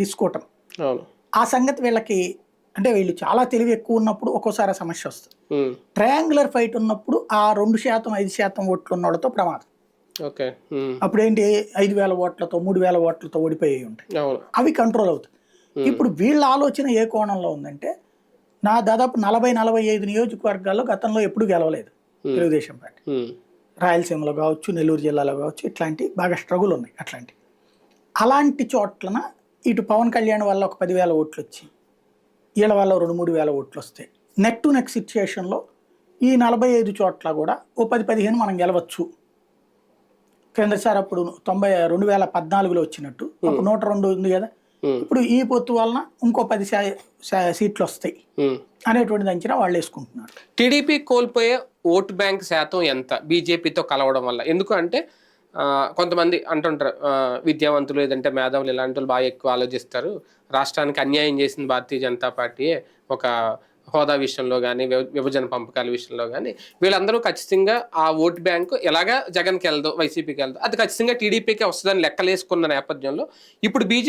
తీసుకోవటం ఆ సంగతి వీళ్ళకి అంటే వీళ్ళు చాలా తెలివి ఎక్కువ ఉన్నప్పుడు ఒక్కోసారి ఆ సమస్య వస్తుంది. ట్రయాంగులర్ ఫైట్ ఉన్నప్పుడు ఆ రెండు శాతం ఐదు శాతం ఓట్లు ఉన్న వాళ్ళతో ప్రమాదం. ఓకే. ఉమ్, అప్పుడు ఏంటి ఐదు వేల ఓట్లతో మూడు వేల ఓట్లతో ఓడిపోయి ఉంటాయి అవి కంట్రోల్ అవుతాయి. ఇప్పుడు వీళ్ళ ఆలోచన ఏ కోణంలో ఉందంటే నా దాదాపు నలభై నలభై ఐదు నియోజకవర్గాల్లో గతంలో ఎప్పుడు గెలవలేదు తెలుగుదేశం పార్టీ. రాయలసీమలో కావచ్చు నెల్లూరు జిల్లాలో కావచ్చు ఇట్లాంటి బాగా స్ట్రగుల్ ఉన్నాయి అట్లాంటి. అలాంటి చోట్లన ఇటు పవన్ కళ్యాణ్ వల్ల ఒక పదివేల ఓట్లు వచ్చి వీళ్ళ వల్ల రెండు మూడు వేల ఓట్లు వస్తాయి నెక్ టు నెక్ సిచ్యుయేషన్లో ఈ నలభై ఐదు చోట్ల కూడా ఓ పది పదిహేను మనం గెలవచ్చు. క్రిందసారి అప్పుడు తొంభై రెండు వేల పద్నాలుగులో వచ్చినట్టు అప్పుడు నూట రెండు ఉంది కదా. ఇప్పుడు ఈ పొత్తు వలన ఇంకో పది సీట్లు వస్తాయి. అనేటువంటిది అంచనా వాళ్ళు వేసుకుంటున్నారు. టీడీపీ కోల్పోయే ఓటు బ్యాంక్ శాతం ఎంత? బీజేపీతో కలవడం వల్ల. ఎందుకు అంటే ఆ, కొంతమంది అంటుంటారు విద్యావంతులు లేదంటే మేధావులు ఇలాంటి వాళ్ళు బాగా ఎక్కువ ఆలోచిస్తారు. రాష్ట్రానికి అన్యాయం చేసింది భారతీయ జనతా పార్టీ ఒక హోదా విషయంలో కానీ విభజన పంపకాల విషయంలో కానీ వీళ్ళందరూ ఖచ్చితంగా ఆ ఓటు బ్యాంకు ఎలాగా జగన్కి వెళ్దో వైసీపీకి వెళ్దో అది ఖచ్చితంగా టీడీపీకి వస్తుందని లెక్కలేసుకున్న నేపథ్యంలో ఇప్పుడు బీజేపీ